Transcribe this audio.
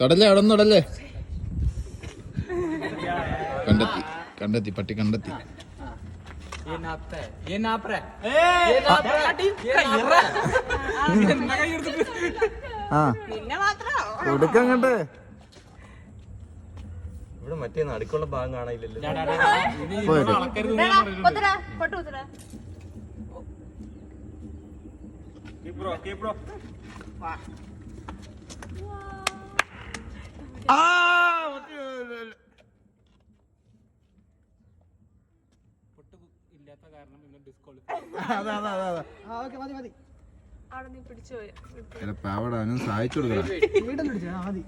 തൊടല്ലേ അവിടെ നിന്ന് തൊടല്ലേ കണ്ടെത്തി കണ്ടെത്തി പട്ടി കണ്ടെത്തി. ആ. കൊടുക്കങ്ങട്ടെ ഇവിടെ മറ്റേ നടുക്കുള്ള ഭാഗം കാണാനില്ലല്ലോ ഇല്ലാത്ത കാരണം പിന്നെ ഡിസ്കോളിഫൈ അതാ അതാ അതാ അവിടെ നീ പിടിച്ചു പോയി. പാവട അവനും സഹായിച്ചു കൊടുക്കണം. മതി.